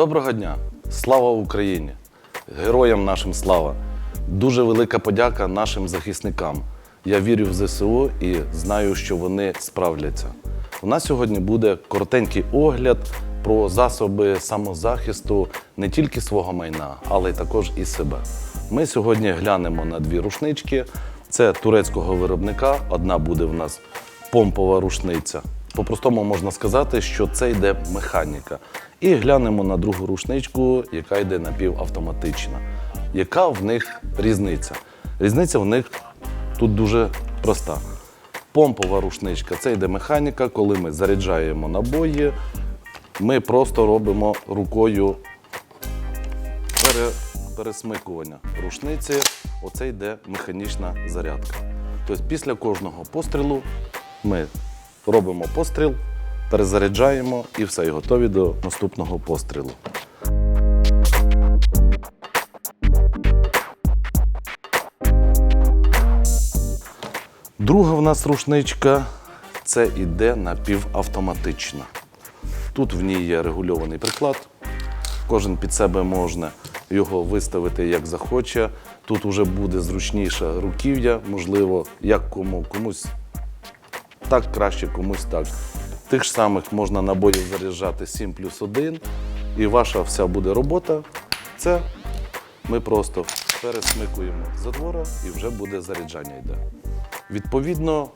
Доброго дня! Слава Україні! Героям нашим слава! Дуже велика подяка нашим захисникам. Я вірю в ЗСУ і знаю, що вони справляться. У нас сьогодні буде коротенький огляд про засоби самозахисту не тільки свого майна, але й також і себе. Ми сьогодні глянемо на дві рушнички. Це турецького виробника. Одна буде в нас помпова рушниця. По-простому можна сказати, що це йде механіка. І глянемо на другу рушничку, яка йде напівавтоматична. Яка в них різниця? Різниця в них тут дуже проста. Помпова рушничка це йде механіка, коли ми заряджаємо набої, ми просто робимо рукою пере, пересмикування рушниці. Оце йде механічна зарядка. Тобто після кожного пострілу ми робимо постріл, перезаряджаємо і все, і готові до наступного пострілу. Друга в нас рушничка це іде напівавтоматична. Тут в ній є регульований приклад. Кожен під себе можна його виставити як захоче. Тут вже буде зручніше руків'я, можливо, як кому, комусь так краще, комусь так. Тих ж самих можна набоїв заряджати 7 плюс 1. І ваша вся буде робота. Це ми просто пересмикуємо затвора і вже буде заряджання йде. Відповідно,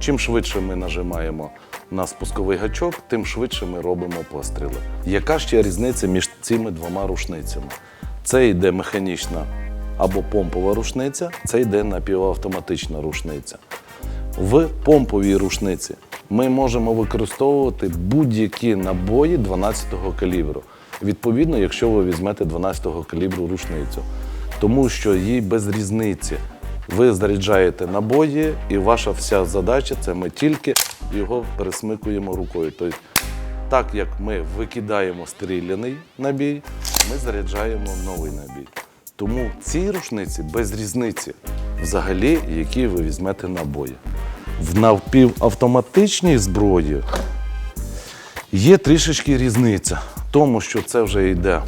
чим швидше ми нажимаємо на спусковий гачок, тим швидше ми робимо постріли. Яка ще різниця між цими двома рушницями? Це йде механічна або помпова рушниця, це йде напівавтоматична рушниця. В помповій рушниці ми можемо використовувати будь-які набої 12-го калібру. Відповідно, якщо ви візьмете 12-го калібру рушницю, тому що їй без різниці. Ви заряджаєте набої, і ваша вся задача це ми тільки його пересмикуємо рукою. Тобто, так як ми викидаємо стріляний набій, ми заряджаємо новий набій. Тому цій рушниці без різниці, взагалі, які ви візьмете набої. В напівавтоматичній зброї є трішечки різниця, тому що це вже йде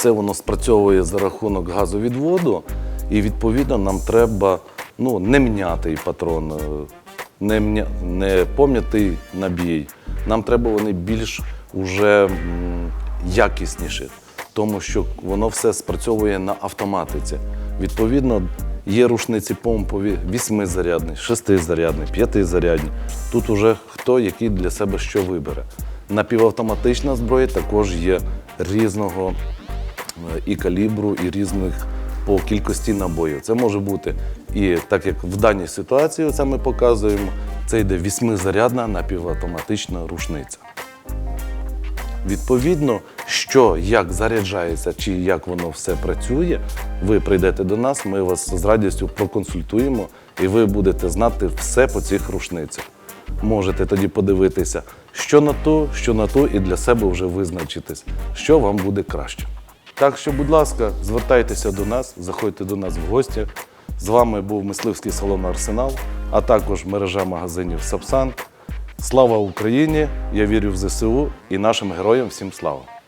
все воно спрацьовує за рахунок газовідводу, і відповідно нам треба ну, не міняти патрон, е, не, мня... не пом'ятий набій. Нам треба вони більш уже якісніші, тому що воно все спрацьовує на автоматиці. Відповідно, є рушниці помпові 8-зарядні, 6-зарядні, 5-зарядні. Тут уже хто який для себе що вибере. Напівавтоматична зброя також є різного е, і калібру, і різних по кількості набоїв. Це може бути і так як в даній ситуації, це ми показуємо, це йде восьмизарядна напівавтоматична рушниця. Відповідно, що як заряджається чи як воно все працює, ви прийдете до нас, ми вас з радістю проконсультуємо, і ви будете знати все по цих рушницях. Можете тоді подивитися, що на ту, що на ту, і для себе вже визначитись, що вам буде краще. Так що, будь ласка, звертайтеся до нас, заходьте до нас в гості. З вами був мисливський салон Арсенал, а також мережа магазинів Сапсан. Слава Україні! Я вірю в ЗСУ і нашим героям всім слава!